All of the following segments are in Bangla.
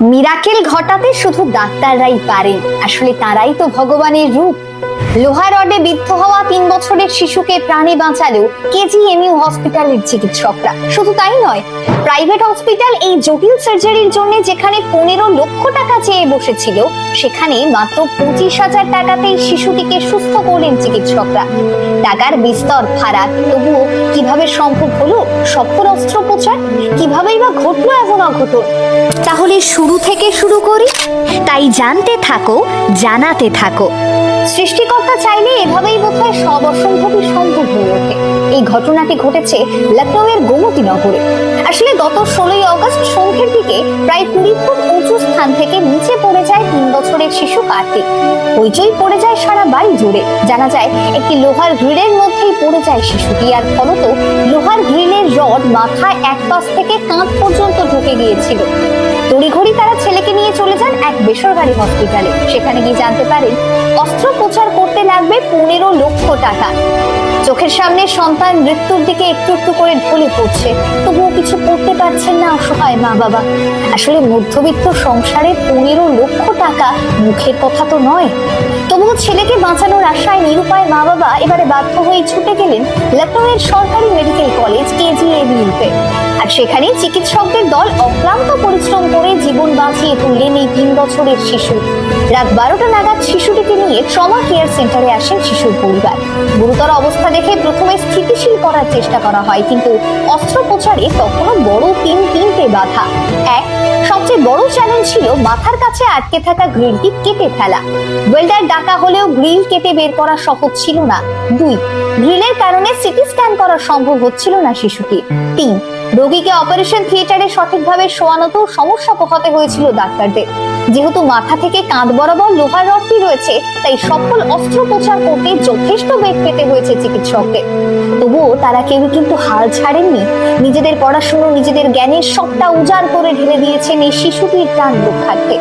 মিরাকেল ঘটাতে শুধু ডাক্তাররাই পারেন। আসলে তারাই তো ভগবানের রূপ। লোহা রডে বিদ্ধ হওয়া তিন বছরের শিশুকে প্রাণে বাঁচালো কেজিএমইউ হসপিটালের চিকিৎসকরা। শুধু তাই নয়, প্রাইভেট হসপিটাল এই জটিল সার্জারির জন্য যেখানে পনেরো লক্ষ টাকা চেয়ে বসেছিল, সেখানে মাত্র পঁচিশ হাজার টাকাতেই শিশুটিকে সুস্থ করলেন চিকিৎসকরা। টাকার বিস্তর ফারাক তবুও কীভাবে সম্ভব হলো সফল অস্ত্রোপচার? কিভাবেই বা ঘটলো এমন অঘটন? তাহলে শুরু থেকে শুরু করি। তাই জানতে থাকো, জানাতে থাকো। সৃষ্টিকর্তা চাইলে এভাবেই বোধহয় সব অসম্ভবই সম্ভব হয়ে ওঠে। এই ঘটনাটি ঘটেছে লখনৌয়ের গোমতী নগরে। আসলে গত ষোলোই অগস্ট সন্ধ্যের দিকে প্রায় কুড়ি ফুট উঁচু স্থান থেকে নিচে পড়ে যায় তিন বছরের শিশু কার্তিক। হইচই পড়ে যায় সারা বাড়ি জুড়ে। জানা যায়, একটি লোহার গ্রিলের মধ্যেই পড়ে যায় শিশুটি, আর ফলত লোহার গ্রিলের রড মাথায় এক পাশ থেকে কাঁধ পর্যন্ত ঢুকে গিয়েছিল। তড়িঘড়ি তারা ছেলেকে নিয়ে চলে যান এক বেসরকারি হসপিটালে সেখানে গিয়ে জানতে পারেন অস্ত্রোপচার করতে লাগবে পনেরো লক্ষ টাকা। চোখের সামনে সন্তান মৃত্যুর দিকে একটু একটু করে ঢলে পড়ছে। তবুও কিছু করতে পারছেন না অসহায় মা বাবা আসলে মধ্যবিত্ত সংসারে পনেরো লক্ষ টাকা মুখের কথা তো নয়। তবুও ছেলেকে বাঁচানোর আশায় নিরুপায় মা বাবা এবারে বাধ্য হয়ে ছুটে গেলেন লখনৌয়ের সরকারি মেডিকেল সেখানে চিকিৎসকদের দল অক্লান্ত পরিশ্রম করে জীবন বাঁচিয়ে তুললেন এই তিন বছরের শিশু। রাত বারোটা নাগাদ শিশুটিকে নিয়ে ট্রমা কেয়ার সেন্টারে আসেন শিশুর পরিবার। গুরুতর অবস্থা দেখে প্রথমে স্থিতিশীল করার চেষ্টা করা হয়, কিন্তু অস্ত্রোপচারে তখনও বড় তিন তিনটে বাধা। এক, সবচেয়ে বড় চ্যালেঞ্জ ছিল মাথার কাছে আটকে থাকা গ্রিলটি কেটে ফেলা। ওয়েল্ডার ডাকা হলেও গ্রিল কেটে বের করা সহজ ছিল না। দুই, গ্রিলের কারণে সিটি স্ক্যান করা সম্ভব হচ্ছিল না শিশুটি তিন রোগীকে অপারেশন থিয়েটারে সঠিকভাবে শোয়ানোতেও সমস্যা পোহাতে হয়েছিল ডাক্তারদের। যেহেতু মাথা থেকে কাঁধ বরাবর লোহার রডটি রয়েছে, তাই সফল অস্ত্রোপচার করতে যথেষ্ট বেগ পেতে হয়েছে চিকিৎসকদের। তবুও তারা কেউ কিন্তু হাল ছাড়েননি। নিজেদের পড়াশুনো, নিজেদের জ্ঞানের সবটা উজাড় করে ঢেলে দিয়েছেন এই শিশুটির প্রাণ রক্ষার্থে।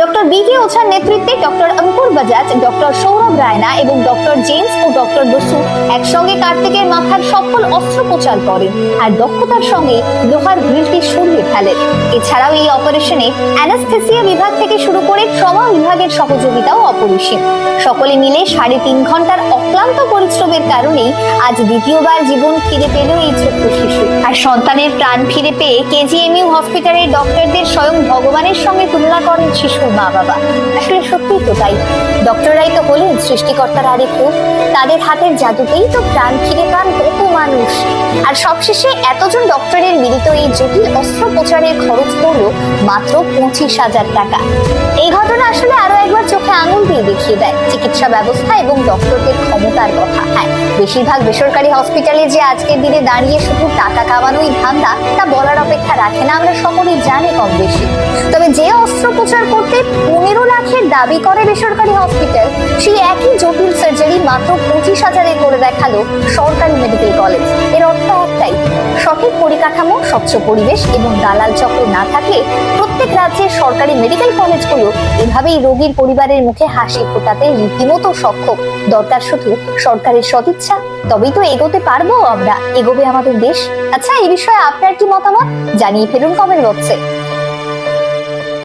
ডক্টর বি কে ওঝার নেতৃত্বে ডক্টর অঙ্কুর বাজাজ, ডক্টর সৌরভ রায়না এবং ডক্টর জেমস ও ডক্টর বসু একসঙ্গে কার্তিকের মাথার সফল অস্ত্রোপচার করেন। আর দক্ষতার সঙ্গে লোহার গ্রিলটি সরিয়ে ফেলেন এছাড়াও এই অপারেশনে অ্যানাস্থেসিয়া বিভাগ থেকে শুরু করে ট্রমা বিভাগের সহযোগিতাও অপরিসীম। সকলে মিলে সাড়ে তিন ঘণ্টার অক্লান্ত পরিশ্রমের কারণেই আজ দ্বিতীয়বার জীবন ফিরে পেল এই ছোট্ট শিশু। আর সন্তানের প্রাণ ফিরে পেয়ে কেজিএমইউ হসপিটালের ডক্টরদের স্বয়ং ভগবানের সঙ্গে তুলনা করেন শিশুর মা বাবা আসলে সত্যিই তো তাই। ডক্টররাই তো হলেন সৃষ্টিকর্তার আরেক তাদের হাতের জাদুতেই তো প্রাণ ফিরে পান বহু মানুষ। আর সবশেষে এতজন ডক্টরের মিলিত এই জটিল অস্ত্রোপচারের খরচ পড়ল মাত্র পঁচিশ হাজার টাকা। এই ঘটনা আসলে আরও একবার চোখে আঙুল দিয়ে দেখিয়ে দেয়। চিকিৎসা ব্যবস্থা এবং ডক্টরদের ক্ষমতার কথা। হ্যাঁ বেশিরভাগ বেসরকারি হসপিটালে যে আজকের দিনে দাঁড়িয়ে শুধু টাকা কামানোই ধান্দা, তা বলার অপেক্ষা রাখে না আমরা সকলেই জানি কম বেশি তবে যে অস্ত্রোপচার করতে পনেরো লাখের দাবি করে বেসরকারি হসপিটাল, সেই একই জটিল সার্জারি মাত্র পঁচিশ হাজারে করে দেখাল সরকারি মেডিকেল কলেজের অর্থ একটাই, সঠিক পরিকাঠামো, স্বচ্ছ পরিবেশ এবং দালাল চক্র না থাকলে প্রত্যেক রাজ্যের সরকারি মেডিকেল কলেজগুলো এভাবেই রোগীর পরিবারের মুখে হাসি ফোটাতে রীতিমতো সক্ষম। দরকার শুধু সরকারের সদিচ্ছা, তবেই তো এগোতে পারব আমরা। এগোবে আমাদের দেশ। আচ্ছা এই বিষয়ে আপনার কি মতামত? জানিয়ে ফেলুন কমেন্ট বক্সে